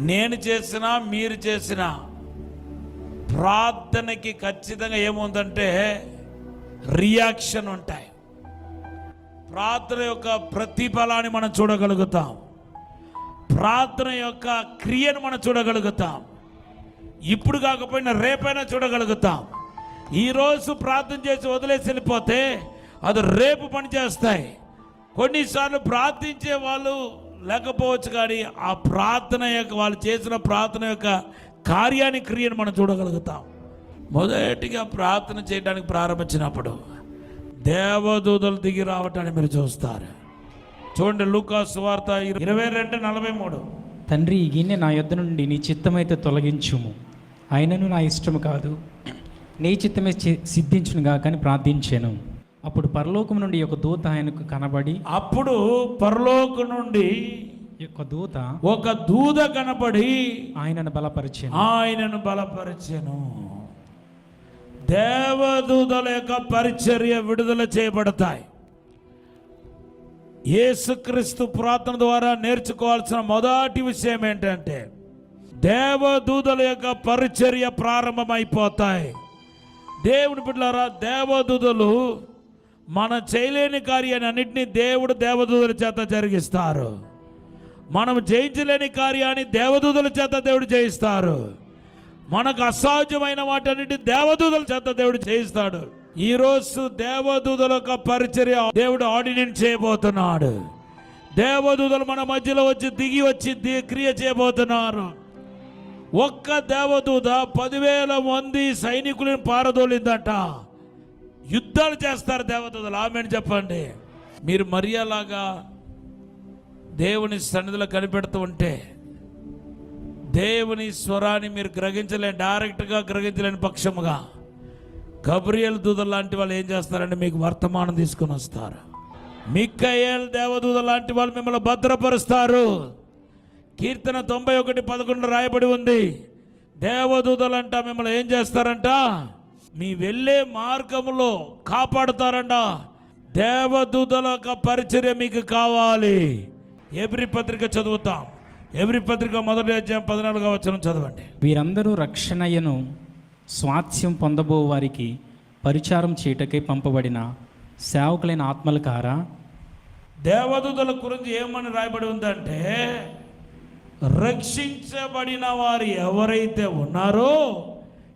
నేను చేసినా మీరు చేసిన ప్రార్థనకి ఖచ్చితంగా ఏముందంటే రియాక్షన్ ఉంటాయి. ప్రార్థన యొక్క ప్రతిఫలాన్ని మనం చూడగలుగుతాం. ప్రార్థన యొక్క క్రియను మనం చూడగలుగుతాం. ఇప్పుడు కాకపోయినా రేపైనా చూడగలుగుతాం. ఈరోజు ప్రార్థన చేసి వదిలేసి వెళ్ళిపోతే అది రేపు పని చేస్తాయి కొన్నిసార్లు ప్రార్థించే వాళ్ళు లేకపోవచ్చు కానీ ఆ ప్రార్థన యొక్క వాళ్ళు చేసిన ప్రార్థన యొక్క కార్యాన్ని క్రియను మనం చూడగలుగుతాం. మొదటిగా ప్రార్థన చేయడానికి ప్రారంభించినప్పుడు దేవదూతలు దిగి రావటాన్ని మీరు చూస్తారు. చూడండి లూకా వార్త ఇరవై రెండు నలభై మూడు. తండ్రి ఈ గిన్నె నా యొద్ద నుండి నీ చిత్తమైతే తొలగించుము. ఆయనను నా ఇష్టము కాదు. నీ చిత్తమే చి- సిద్ధించునుగా కానీ ప్రార్థించాను. అప్పుడు పరలోకం నుండి ఒక దూత ఆయనకు కనబడి అప్పుడు పరలోక నుండి యొక్క దూత ఒక దూద కనపడి ఆయనను బలపరిచాను. ఆయనను బలపరిచెను. దేవదూతల యొక్క పరిచర్య విడుదల చేయబడతాయి. యేసుక్రీస్తు ప్రార్థన ద్వారా నేర్చుకోవాల్సిన మొదటి విషయం ఏంటంటే దేవదూతల యొక్క పరిచర్య ప్రారంభమైపోతాయి. దేవుని బిడ్డలారా దేవదూతలు మన చేయలేని కార్యాన్ని అన్నింటినీ దేవుడు దేవదూతుల చేత జరిగిస్తారు. మనం జయించలేని కార్యాన్ని దేవదూతుల చేత దేవుడు చేయిస్తారు. మనకు అసాధ్యమైన వాటన్నిటి దేవదూతుల చేత దేవుడు చేయిస్తాడు. ఈరోజు దేవదూతుల యొక్క పరిచర్య దేవుడు ఆర్డినెన్స్ చేయబోతున్నాడు. దేవదూతలు మన మధ్యలో వచ్చి దిగి వచ్చి క్రియ చేయబోతున్నారు. ఒక్క దేవదూత పదివేల మంది సైనికులను పారదోలిందట. యుద్ధాలు చేస్తారు దేవతలు ఆమెను చెప్పండి. మీరు మరియలాగా దేవుని సన్నిధిలో కనిపెడుతూ ఉంటే దేవుని స్వరాన్ని మీరు గ్రహించలేని డైరెక్ట్గా గ్రహించలేని పక్షముగా గబ్రియల్ దూదలు లాంటి వాళ్ళు ఏం చేస్తారంటే మీకు వర్తమానం తీసుకొని వస్తారు. మిక్కయేల్ దేవదూత లాంటి వాళ్ళు మిమ్మల్ని భద్రపరుస్తారు. కీర్తన తొంభై ఒకటి పదకొండు రాయబడి ఉంది. దేవదూతలంట మిమ్మల్ని ఏం చేస్తారంట? మీ వెళ్ళే మార్గములో కాపాడుతారంట. దేవదూతల యొక్క పరిచర్య మీకు కావాలి. ఎబ్రి పత్రిక చదువుతాం. ఎబ్రి పత్రిక మొదటి అధ్యాయం పద్నాలుగో వచ్చిన చదవండి. వీరందరూ రక్షణయను స్వాస్థ్యం పొందబో వారికి పరిచారం చేయటకై పంపబడిన సేవకులైన ఆత్మల కారా దేవదూతల గురించి ఏమని రాయబడి ఉందంటే రక్షించబడిన వారు ఎవరైతే ఉన్నారో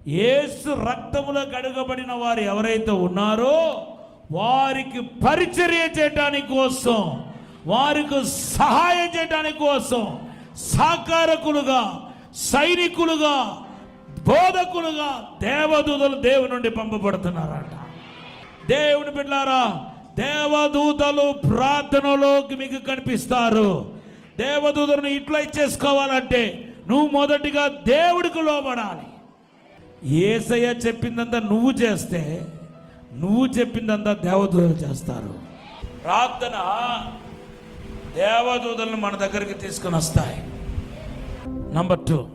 ఏసు రక్తములో కడగబడిన వారు ఎవరైతే ఉన్నారో వారికి పరిచర్య చేయటానికి కోసం వారికి సహాయం చేయటానికి కోసం సహకారకులుగా సైనికులుగా బోధకులుగా దేవదూతలు దేవుని నుండి పంపబడుతున్నారట. దేవుని బిడ్డారా దేవదూతలు ప్రార్థనలోకి మీకు కనిపిస్తారు. దేవదూతలను ఇట్లా చేసుకోవాలంటే నువ్వు మొదటిగా దేవుడికి లోబడాలి. ఏసయ్య చెప్పిందంతా నువ్వు చేస్తే నువ్వు చెప్పిందంతా దేవదూతలు చేస్తారు. ప్రార్థన దేవదూతలను మన దగ్గరికి తీసుకొని వస్తాయి. Number two